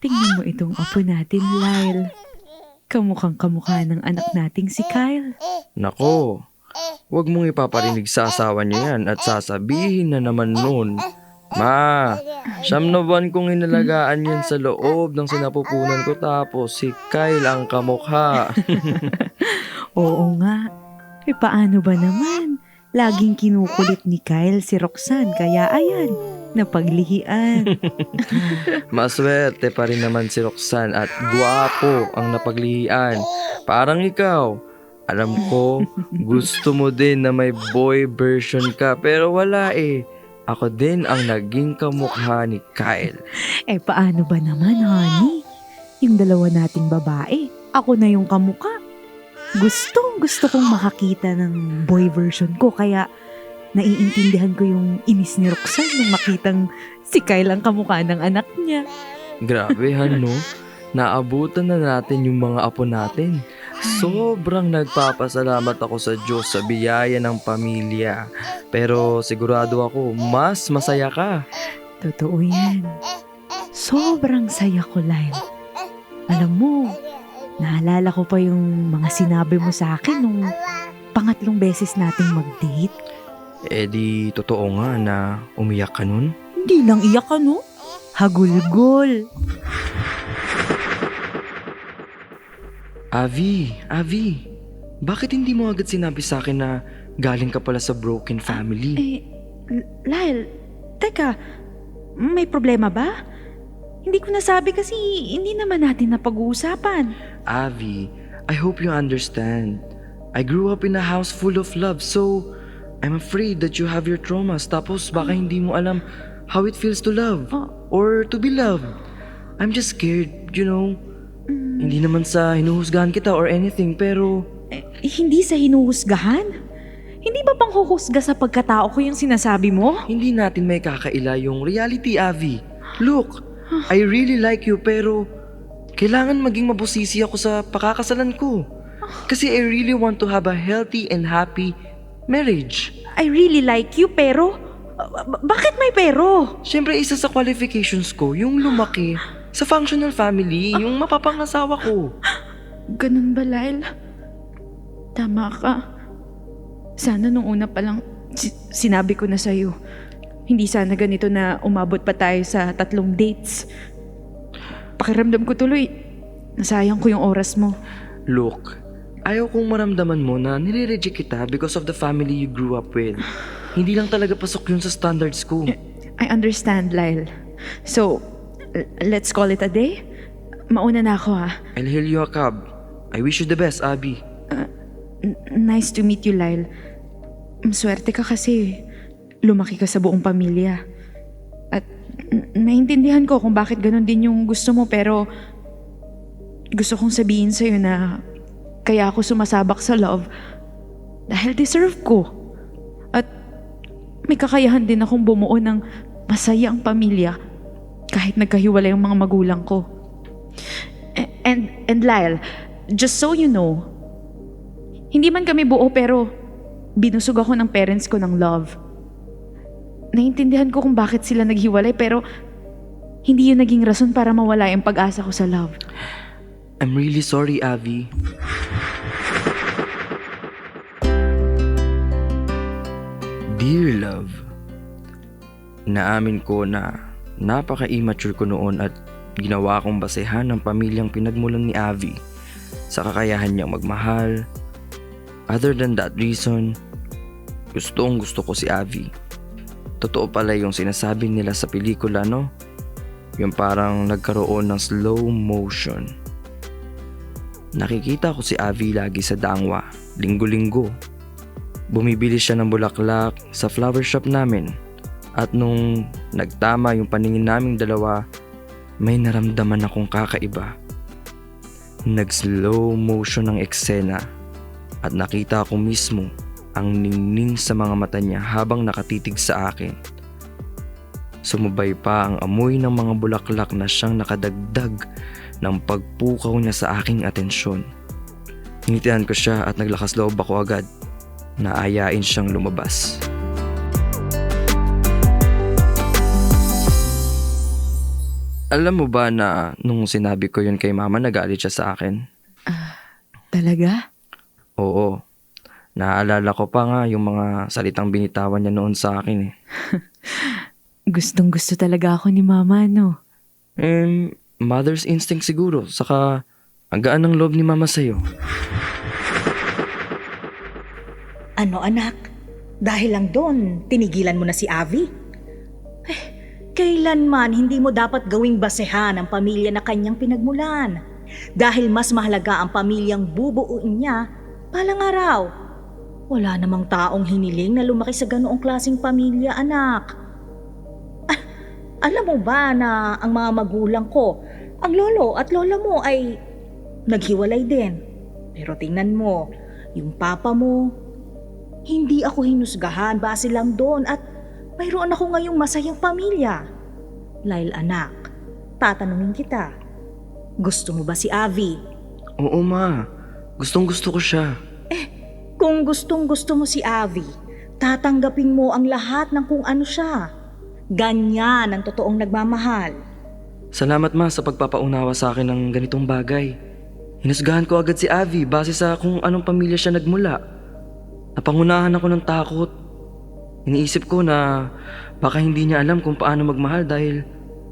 Tingnan mo itong apo natin, Lyle. Kamukhang kamukha ng anak nating si Kyle. Nako, huwag mong ipaparinig sa asawa niya yan at sasabihin na naman nun. Ma, siyam na buwan kong inalagaan yan sa loob ng sinapupunan ko tapos si Kyle ang kamukha. Oo nga. E paano ba naman? Laging kinukulit ni Kyle si Roxanne kaya ayan, napaglihian. Maswerte pa rin naman si Roxanne at guwapo ang napaglihian. Parang ikaw. Alam ko, gusto mo din na may boy version ka pero wala eh. Ako din ang naging kamukha ni Kyle. eh paano ba naman, honey? Yung dalawa nating babae, ako na yung kamukha. Gustong gusto kong makakita ng boy version ko kaya naiintindihan ko yung inis ni Roxanne nung makitang si Kyle ang kamukha ng anak niya. Grabe no? Naabutan na natin yung mga apo natin. Sobrang nagpapasalamat ako sa Diyos sa biyaya ng pamilya. Pero sigurado ako, mas masaya ka. Totoo yan. Sobrang saya ko, Lyle. Alam mo, naalala ko pa yung mga sinabi mo sa akin nung pangatlong beses nating mag-date. Eh di totoo nga na umiyak ka nun. Hindi lang iyak ano? Hagulgol. Avi, Avi, bakit hindi mo agad sinabi sa akin na galing ka pala sa broken family? Eh, Lyle, teka, may problema ba? Hindi ko nasabi kasi hindi naman natin napag-uusapan. Avi, I hope you understand. I grew up in a house full of love, so I'm afraid that you have your traumas tapos baka hindi mo alam how it feels to love or to be loved. I'm just scared, you know. Hindi naman sa hinuhusgahan kita or anything, pero Eh, hindi sa hinuhusgahan? Hindi ba pang huhusga sa pagkatao ko yung sinasabi mo? hindi natin may kakaila yung reality, Avi. Look, I really like you pero kailangan maging mabusisi ako sa pakakasalan ko. Kasi I really want to have a healthy and happy marriage. I really like you pero... ba- bakit may pero? Siyempre, isa sa qualifications ko, yung lumaki sa functional family, yung mapapangasawa ko. Ganun ba, Lyle? Tama ka. Sana nung una pa lang si- sinabi ko na sa'yo. Hindi sana ganito na umabot pa tayo sa tatlong dates. Pakiramdam ko tuloy, nasayang ko yung oras mo. Look, ayaw kong maramdaman mo na nire-reject kita because of the family you grew up with. Hindi lang talaga pasok yun sa standards ko. I understand, Lyle. So, let's call it a day? Mauna na ako ha. I'll hail you a cab. I wish you the best, Abby. N- nice to meet you, Lyle. Maswerte ka kasi lumaki ka sa buong pamilya. At naintindihan ko kung bakit ganun din yung gusto mo pero gusto kong sabihin sa'yo na kaya ako sumasabak sa love dahil deserve ko. At may kakayahan din akong bumuo ng masayang pamilya kahit nagkahiwalay ang mga magulang ko. And, and Lyle, just so you know, hindi man kami buo pero binusog ako ng parents ko ng love. Naintindihan ko kung bakit sila naghiwalay pero hindi yun naging rason para mawala yung pag-asa ko sa love. I'm really sorry, Abby. Dear love, naamin ko na napaka-immature ko noon at ginawa kong basehan ng pamilyang pinagmulan ni Avi sa kakayahan niyang magmahal. Other than that reason, gustong gusto ko si Avi. Totoo pala yung sinasabi nila sa pelikula, no? Yung parang nagkaroon ng slow motion. Nakikita ko si Avi lagi sa Dangwa, linggo-linggo. Bumibili siya ng bulaklak sa flower shop namin. At nung nagtama yung paningin naming dalawa, may naramdaman akong kakaiba. Nag-slow motion ang eksena at nakita ko mismo ang ningning sa mga mata niya habang nakatitig sa akin. Sumubay pa ang amoy ng mga bulaklak na siyang nakadagdag ng pagpukaw niya sa aking atensyon. Hinitian ko siya at naglakas loob ako agad na ayain siyang lumabas. Alam mo ba na nung sinabi ko yun kay mama, nagalit siya sa akin? Talaga? Oo. Naaalala ko pa nga yung mga salitang binitawan niya noon sa akin eh. Gustong gusto talaga ako ni mama, no? Eh, mother's instinct siguro. Saka, ang gaan ng loob ni mama sa'yo. Ano anak? Dahil lang doon, tinigilan mo na si Avi? Eh, kailanman hindi mo dapat gawing basehan ang pamilya na kanyang pinagmulan. Dahil mas mahalaga ang pamilyang bubuuin niya, palang araw. Wala namang taong hiniling na lumaki sa ganoong klaseng pamilya, anak. Ah, alam mo ba na ang mga magulang ko, ang lolo at lola mo ay naghiwalay din. Pero tingnan mo, yung papa mo, hindi ako hinusgahan base lang doon at mayroon ako ngayong masayang pamilya. Lyle anak, tatanungin kita. Gusto mo ba si Avi? Oo ma, gustong gusto ko siya. Kung gustong gusto mo si Avi, tatanggapin mo ang lahat ng kung ano siya. Ganyan ang totoong nagmamahal. Salamat ma sa pagpapaunawa sa akin ng ganitong bagay. Hinusgahan ko agad si Avi base sa kung anong pamilya siya nagmula. Napangunahan ako ng takot. Iniisip ko na baka hindi niya alam kung paano magmahal dahil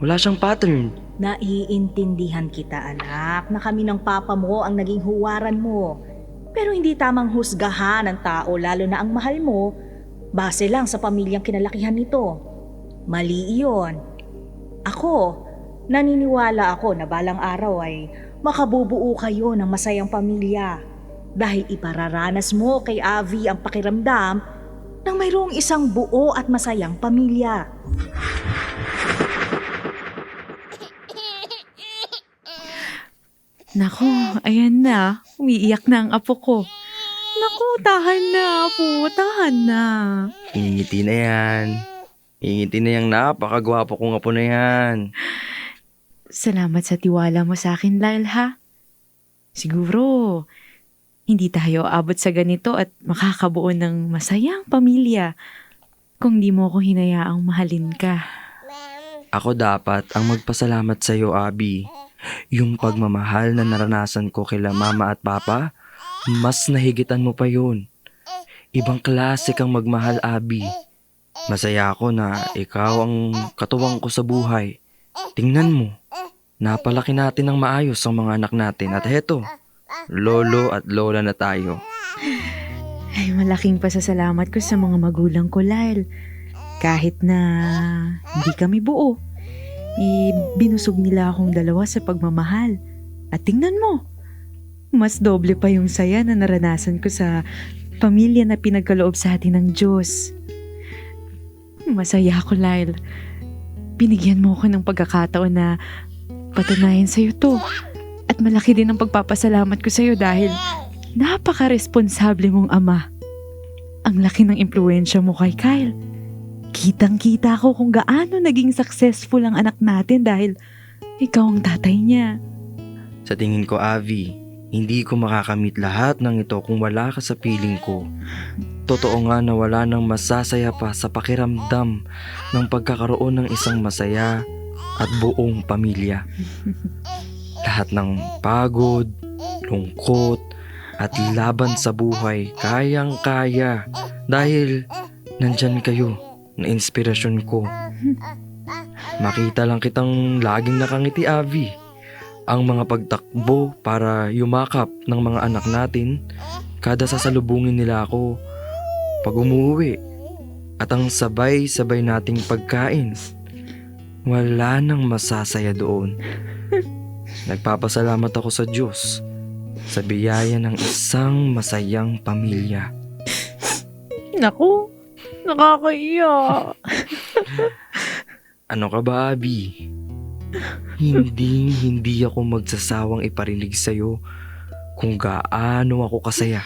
wala siyang pattern. Naiintindihan kita anak na kami ng papa mo ang naging huwaran mo. Pero hindi tamang husgahan ng tao lalo na ang mahal mo base lang sa pamilyang kinalakihan nito. Mali iyon. Ako, naniniwala ako na balang araw ay makabubuo kayo ng masayang pamilya dahil ipararanas mo kay Avi ang pakiramdam ng mayroong isang buo at masayang pamilya. Naku, ayan na. Umiiyak na ang apo ko. Naku, tahan na, apo. Tahan na. Ingiti na yan. Ingiti na yung napakagwapo kong apo na yan. Salamat sa tiwala mo sa akin, Lyle, ha? Siguro, hindi tayo abot sa ganito at makakabuo ng masayang pamilya kung di mo ko hinayaang mahalin ka. Ako dapat ang magpasalamat sa iyo, Abby. Yung pagmamahal na naranasan ko kila mama at papa, mas nahigitan mo pa yun. Ibang klase kang magmahal, Abby. Masaya ako na ikaw ang katuwang ko sa buhay. Tingnan mo, napalaki natin ng maayos ang mga anak natin at heto, lolo at lola na tayo. Ay, malaking pasasalamat ko sa mga magulang ko, Lyle. Kahit na hindi kami buo, eh, binusog nila akong dalawa sa pagmamahal. At tingnan mo, mas doble pa yung saya na naranasan ko sa pamilya na pinagkaloob sa atin ng Diyos. Masaya ako, Lyle. Binigyan mo ako ng pagkakataon na patunayan sa'yo to. At malaki din ang pagpapasalamat ko sa'yo dahil napaka-responsable mong ama. Ang laki ng impluensya mo kay Kyle. Kitang-kita ko kung gaano naging successful ang anak natin dahil ikaw ang tatay niya. Sa tingin ko, Avi, hindi ko makakamit lahat ng ito kung wala ka sa piling ko. Totoo nga na wala nang masasaya pa sa pakiramdam ng pagkakaroon ng isang masaya at buong pamilya. Lahat ng pagod, lungkot, at laban sa buhay kayang-kaya dahil nandyan kayo na inspirasyon ko. Makita lang kitang laging nakangiti, Avi ang mga pagtakbo para yumakap ng mga anak natin kada sasalubungin nila ako pag umuwi at ang sabay-sabay nating pagkain. Wala nang masasaya doon. Nagpapasalamat ako sa Diyos sa biyaya ng isang masayang pamilya. Naku, nakakaiyak. Ano ka ba, Abi? hindi, hindi ako magsasawang iparinig sa'yo kung gaano ako kasaya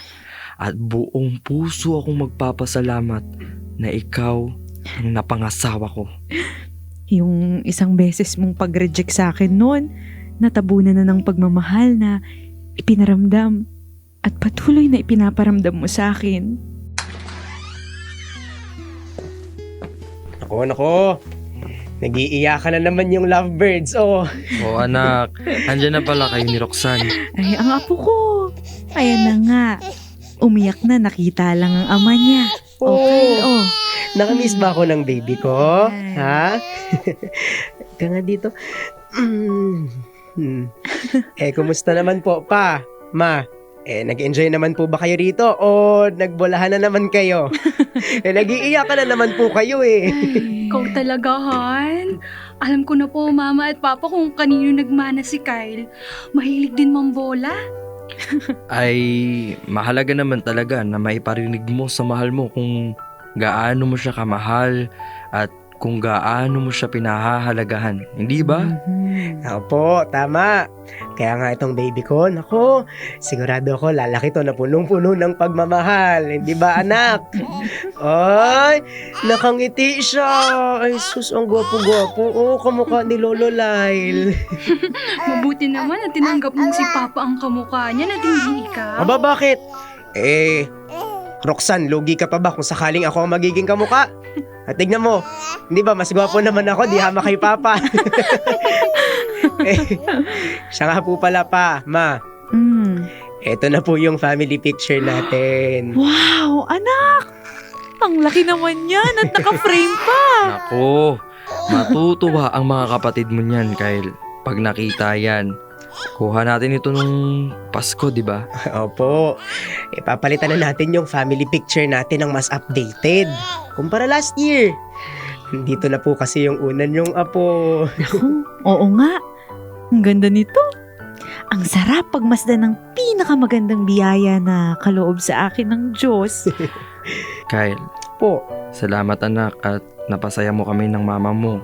at buong puso akong magpapasalamat na ikaw ang napangasawa ko. Yung isang beses mong pag-reject sa akin noon, natabunan na ng pagmamahal na ipinaramdam at patuloy na ipinaparamdam mo sa akin. Nako, nako. Nag-iiyakan na naman yung lovebirds. Oh, O anak, andyan na pala kayo ni Roxanne. Ay, ang apo ko. Ayan na nga. Umiyak na, nakita lang ang ama niya. Okay, oh. Nakamiss ba ako ng baby ko? Ha? Ka nga dito. Mm. Hmm. Eh, kumusta naman po, pa? Ma, eh, nag-enjoy naman po ba kayo rito? O nagbolahan na naman kayo? eh, nag-iiyakan na naman po kayo eh. Ikaw talaga, Han. Alam ko na po, Mama at Papa, kung kanino nagmana si Kyle. Mahilig din mambola. Ay, mahalaga naman talaga na maiparinig mo sa mahal mo kung gaano mo siya kamahal at kung gaano mo siya pinahahalagahan. Hindi ba? Mhm. Opo, tama. Kaya nga itong baby ko, nako, sigurado ako lalaki to na punong-puno ng pagmamahal. Hindi ba, anak? Ay, nakangiti siya. Ay, sus, ang gwapo-gwapo. Oo, kamukha ni Lolo Lyle. Mabuti naman na tinanggap mong si Papa ang kamukha niya na hindi ikaw. Aba, bakit? Eh, Roxanne, lugi ka pa ba kung sakaling ako ang magiging kamukha? At tignan mo, hindi ba mas gwapo naman ako, di hama kay Papa. eh, siya nga po pala pa, ma. Mm. Ito na po yung family picture natin. Wow, anak! Ang laki naman yan at naka-frame pa. Nako, matutuwa ang mga kapatid mo niyan, Kyle. Pag nakita yan, kuha natin ito nung Pasko, di ba? Opo. Ipapalitan na natin yung family picture natin ng mas updated. Kumpara last year. Dito na po kasi yung unan yung apo. Naku, oo nga. Ang ganda nito. Ang sarap pagmasdan ng pinakamagandang biyaya na kaloob sa akin ng Diyos. Kyle, Po. salamat anak at napasaya mo kami ng mama mo.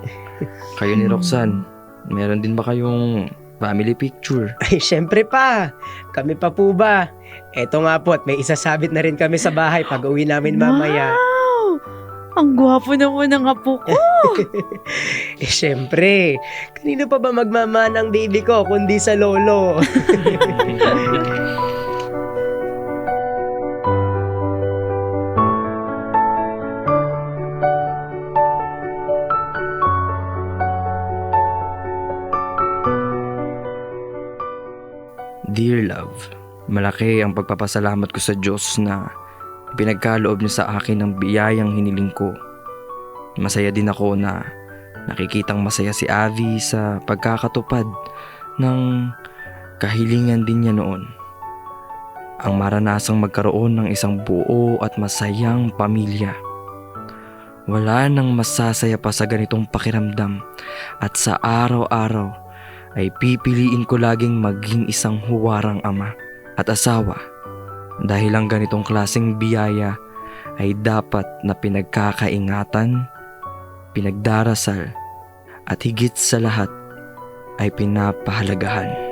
Kayo ni Roxanne, meron din ba kayong family picture? Ay, syempre pa. Kami pa po ba? Eto nga po at may isasabit na rin kami sa bahay pag uwi namin mamaya. Wow! Ang gwapo naman ng apo ko. Eh, syempre. Kanino pa ba magmamana ang baby ko kundi sa lolo? Dear love, malaki ang pagpapasalamat ko sa Diyos na pinagkaloob niya sa akin ng biyayang hiniling ko. Masaya din ako na nakikitang masaya si Avi sa pagkakatupad ng kahilingan din niya noon. Ang maranasang magkaroon ng isang buo at masayang pamilya. Wala nang masasaya pa sa ganitong pakiramdam at sa araw-araw ay pipiliin ko laging maging isang huwarang ama at asawa dahil ang ganitong klaseng biyaya ay dapat na pinagkakaingatan, pinagdarasal at higit sa lahat ay pinapahalagahan.